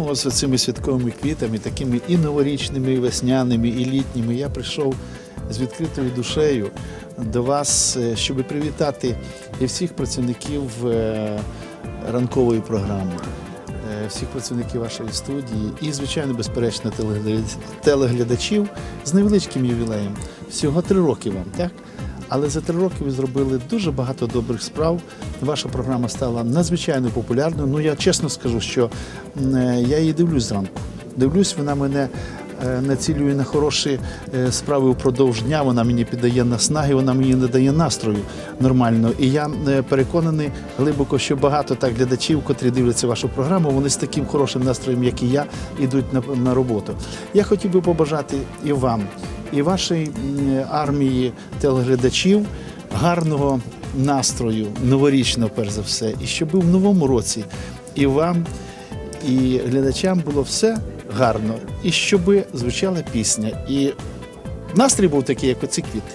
прямо з цими святковими квітами, такими і новорічними, і весняними, і літніми, я прийшов з відкритою душею до вас, е, щоб привітати і всіх працівників е, ранкової програми, е, всіх працівників вашої студії і, звичайно, безперечно, телеглядачів з невеличким ювілеєм. Всього три роки вам, так? Але за три роки ви зробили дуже багато добрих справ. Ваша програма стала надзвичайно популярною. Ну я чесно скажу, що е, я її дивлюсь зранку. Дивлюсь, вона мене е, націлює на хороші е, справи упродовж дня. Вона мені піддає наснаги, вона мені не дає настрою нормально. І я переконаний глибоко, що багато так глядачів, котрі дивляться вашу програму, вони з таким хорошим настроєм, як і я, йдуть на, на роботу. Я хотів би побажати і вам, і вашій армії телеглядачів гарного настрою, новорічного, перш за все, і щоб в новому році і вам, і глядачам було все гарно, і щоб звучала пісня. І настрій був такий, як оці квіти.